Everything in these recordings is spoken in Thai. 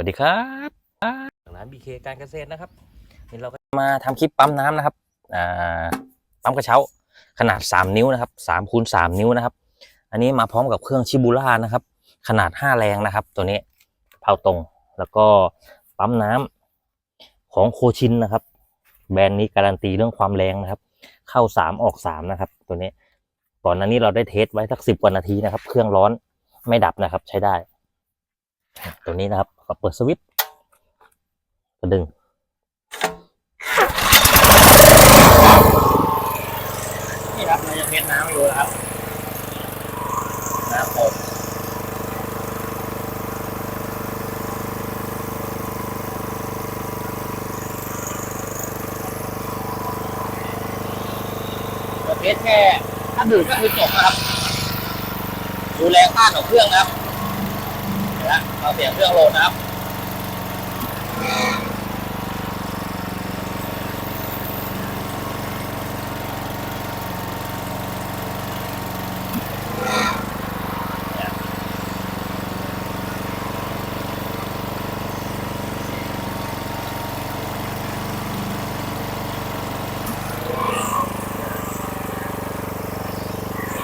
วัสดีครับร้านบีเคการเกษตรนะครับนี่เราก็มาทำคลิปปั๊มน้ำนะครับอ่าปั๊มกระเช้าขนาด 3 นิ้วนะครับ3คูณ3นิ้วนะครับ อันนี้มาพร้อมกับเครื่องชิบูล่านะครับ ขนาด 5 แรงนะครับ ตัวนี้เผาตรงแล้วก็ปั๊มน้ำของโคชินนะครับ แบรนด์นี้การันตีเรื่องความแรงนะครับ เข้า 3 ออก 3 นะครับ ตัวนี้ก่อนหน้านี้เราได้เทสไว้สักสิบกว่านาทีนะครับ เครื่องร้อนไม่ดับนะครับใช้ได้ ตัวนี้นะครับก็เปิดสวิตช์ก็ดึง นี่ครับเราจะเทสน้ำให้ดูนะครับน้ำอบเทสแค่ถ้าดื่มก็คือจบนะครับ ดูแรงต้าของเครื่องนะครับ เห็นไหมเราเสียงเครื่องโลนะครับ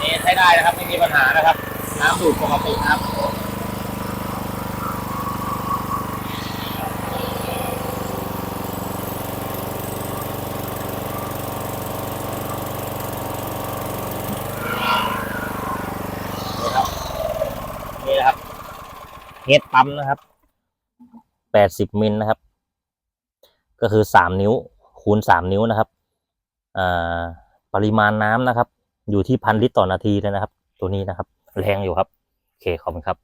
นี้ใช้ได้นะครับไม่มีปัญหานะครับ น้ำดูดปกตินะครับ นี่ครับ นี่นะครับ เฮดปั๊มนะครับแปดสิบมิลนะครับ ก็คือสามนิ้ว คูณสามนิ้วนะครับอ่าปริมาณน้ำนะครับ อยู่ที่พันลิตรต่อนาทีเลยนะครับ ตัวนี้นะครับ แรงอยู่ครับ โอเคขอบคุณครับ